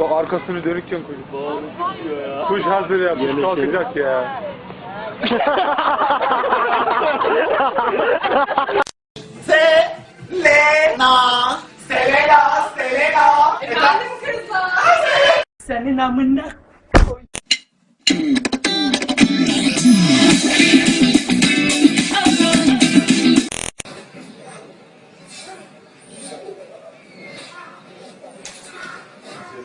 Arkasını dönükken kuş. Kuş hazır ya. Kuş kalkacak ya. Selena, Selena, Selena. Efendim kızlar. Senin amına.